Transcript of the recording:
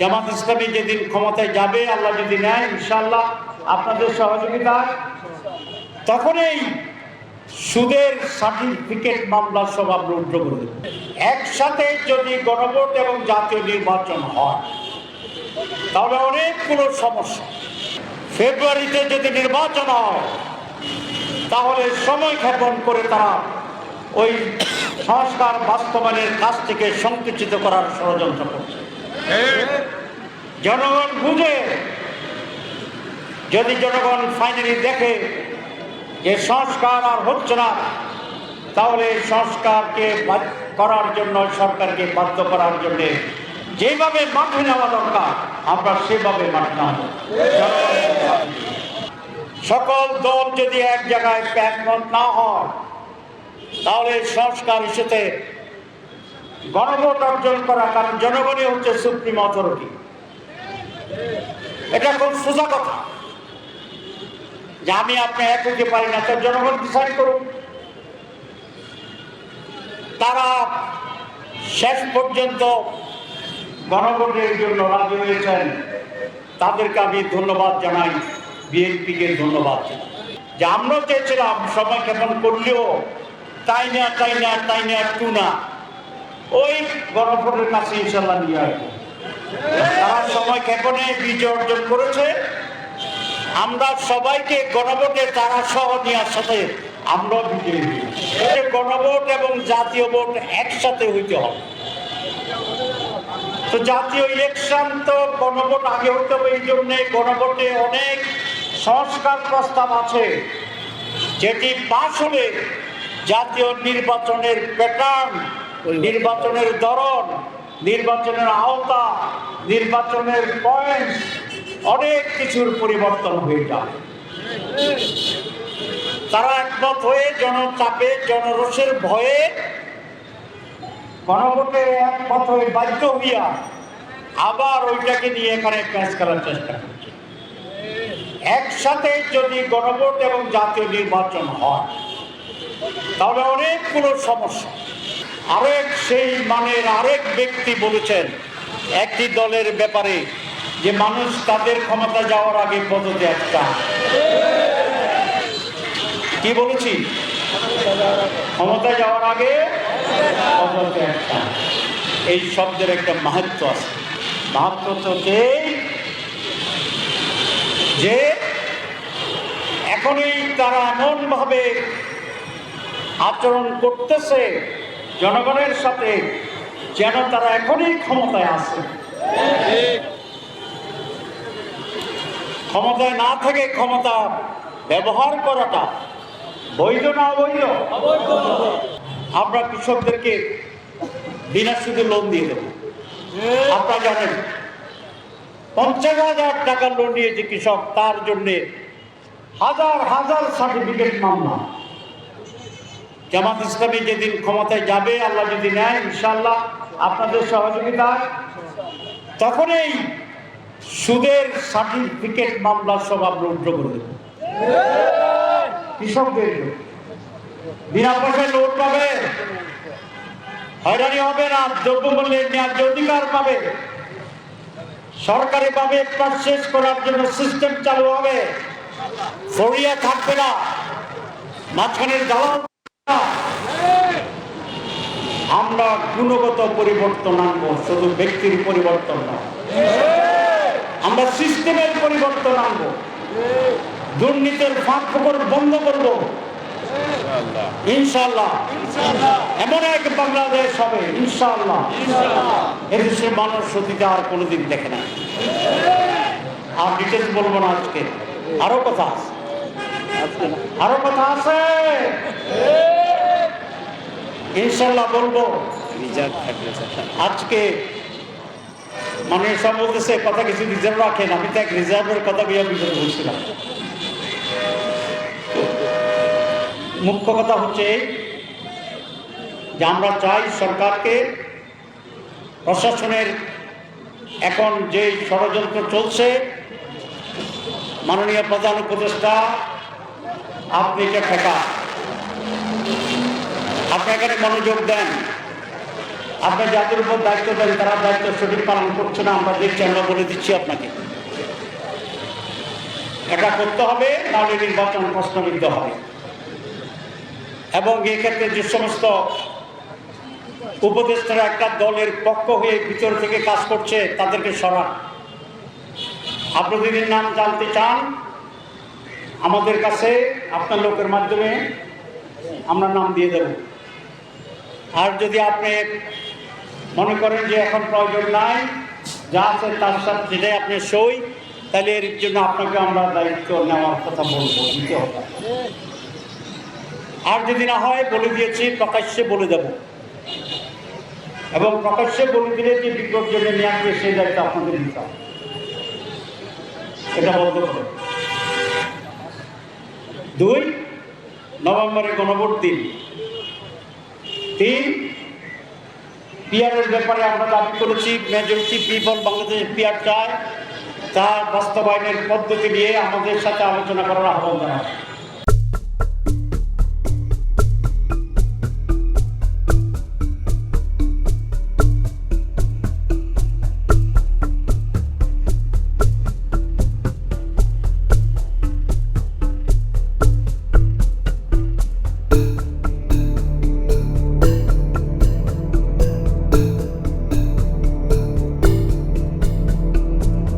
জামাত ইসলামী যেদিন ক্ষমতায় যাবে, আল্লাহ যদি নেয় ইনশাল্লাহ আপনাদের সহযোগিতায় তখনই সুদের সার্টিফিকেট মামলা সব আমরা উদ্র করে দেব। একসাথে যদি গণভোট এবং জাতীয় নির্বাচন হয়, তাহলে অনেকগুলো সমস্যা। ফেব্রুয়ারিতে যদি নির্বাচন হয়, তাহলে সময় ক্ষেপণ করে তারা ওই সংস্কার বাস্তবায়নের কাছ থেকে সংকুচিত করার ষড়যন্ত্র করছে। জনগণ বুঝে, যদি জনগণ ফাইনালি দেখে যে সংস্কার আর হচ্ছে না, তাহলে সংস্কারকে করার জন্য, সরকারকে বাধ্য করার জন্য যেভাবে মাঠে নেওয়া দরকার, আমরা সেভাবে মাঠে সকল দল যদি এক জায়গায় একমত না হয়, তাহলে সংস্কার ইস্যুতে গণভোট অর্জন করা কারণ জনগণই হচ্ছে সুপ্রিম অথরিটি। এটা খুব সোজা কথা। যে আমি আপনি এক হতে পারি না তো জনগণ ডিসাইড করুন তারা শেষ পর্যন্ত গণভোটের জন্য রাজি হয়েছেন। তাদেরকে আমি ধন্যবাদ জানাই, বিএনপিকে ধন্যবাদ জানাই। যে আমরা চেয়েছিলাম, সময় ক্ষেপণ করলেও তাই না তাই না তাই না, একটু না। ওই গণভোটের কাছে ইনশাল্লাহ নিয়ে আসব তারা সময় ক্ষেপণে বিজয় অর্জন করেছে, আমরা সবাইকে গণভোটে তারা সহ নেওয়ার সাথে আমরা বিজয়ী হই। গণভোট এবং জাতীয় ভোট একসাথে হইতে হবে তো জাতীয় ইলেকশন তো গণভোট আগে হতে হবে, এই জন্যে গণভোটে অনেক সংস্কার প্রস্তাব আছে, যেটি পাশ হলে জাতীয় নির্বাচনের প্যাটার্ন নির্বাচনের ধরন, নির্বাচনের আওতা, নির্বাচনের পয়েন্ট অনেক কিছুর পরিবর্তন হয়ে যায়। তারা একমত হয়ে জনচাপে, জনরোষের ভয়ে গণভোটে একমত হয়ে বাধ্য হইয়া আবার ওইটাকে নিয়ে এখানে প্যাঁচ করার চেষ্টা করছে। একসাথে যদি গণভোট এবং জাতীয় নির্বাচন হয়, তাহলে অনেকগুলো সমস্যা। আরেক সেই মানের আরেক ব্যক্তি বলেছেন, একটি দলের ব্যাপারে যে মানুষ তাদের ক্ষমতা যাওয়ার আগে পদ্ধতি একটা কি বলেছি? ক্ষমতা যাওয়ার আগে এই শব্দের একটা মাহাত্ম আছে। মাহাত্ম এই যে এখনই তারা এমনভাবে আচরণ করতেছে জনগণের সাথে যেন তারা এখনই ক্ষমতায় আছে। ক্ষমতায় না থেকে ক্ষমতা ব্যবহার করাটা বৈধ না অবৈধ? আমরা কৃষকদেরকে বিনা সুদে লোন দিয়ে দেব। আপনারা জানেন, পঞ্চাশ হাজার টাকা লোন নিয়েছে কৃষক, তার জন্যে হাজার হাজার সার্টিফিকেট মামলা। জামাত ইসলামী যেদিন ক্ষমতায় যাবে, আল্লাহ যদি নেয় ইনশাল্লাহ আপনাদের সহযোগিতায় তখনই সুদের সার্টিফিকেট মামলা সব আমরা উদ্র করে দেব। কৃষকদের। বিনা পয়সায় লোন পাবে। হয়রানি হবে না, দ্রব্যমূল্যের ন্যায্য অধিকার পাবে। সরকারি ভাবে পারচেস করার জন্য সিস্টেম চালু হবে। ফরিয়া থাকবে না। মাঝখানের দালাল। আমরা গুণগত পরিবর্তন আনব, শুধু ব্যক্তির পরিবর্তন নয়। আমরা সিস্টেমের পরিবর্তন আনব। দুর্নীতির ফাঁক ফোকর বন্ধ করব। ইনশাল্লাহ এমন এক বাংলাদেশ হবে ইনশাল্লাহ এদেশের মানুষ সতীতে আর কোনোদিন দেখে না আর ডিটেলস বলব না আজকে। আরও কথা আছে। আরও কথা আছে। ইনশাল্লাহ বলব। আজকে মানে সব বলতেছে কথা কিছু রিজার্ভ রাখেন আমি তো এক রিজার্ভের কথা বিয়ে বিপদ বলছিলাম মুখ্য কথা হচ্ছে যে আমরা চাই সরকারকে প্রশাসনের এখন যে ষড়যন্ত্র চলছে মাননীয় প্রধান উপদেষ্টা আপনি এটা ঠেকা? এখানে মনোযোগ দেন। আপনি যাদের উপর দায়িত্ব দেন, তারা দায়িত্ব সঠিক পালন করছে না, আমরা দেখছি, আমরা বলে দিচ্ছি আপনাকে। এটা করতে হবে নাহলে নির্বাচন প্রশ্নবিদ্ধ হবে। এবং এক্ষেত্রে যে সমস্ত উপদেষ্টারা একটা দলের পক্ষ হয়ে ভিতর থেকে কাজ করছে, তাদেরকে সরান। আপনি যদি নাম জানতে চান, আমাদের কাছে আপনার লোকের মাধ্যমে আমরা নাম দিয়ে দেব। আর যদি আপনি মনে করেন যে এখন প্রয়োজন নাই, যা আছে তার সাথে সেটাই আপনি সই, তাহলে এর জন্য আপনাকে আমরা দায়িত্ব নেওয়ার কথা বলব, দিতে হবে। আর যদি না হয়, বলে দিয়েছি, প্রকাশ্যে বলে দেব। এবং প্রকাশ্যে বলে দিলে যে বিপর্যয়ে নিয়ে আসবে, সেই দায়িত্ব আপনাদের দিতে হবে। এটা বলতে হবে। দুই নভেম্বরে গণভোট দিন। পিয়ারের ব্যাপারে আমরা দাবি করেছি, মেজরিটি পিপল বাংলাদেশ পিয়ার চায়। তার বাস্তবায়নের পদ্ধতি নিয়ে আমাদের সাথে আলোচনা করার আহ্বান জানাচ্ছি।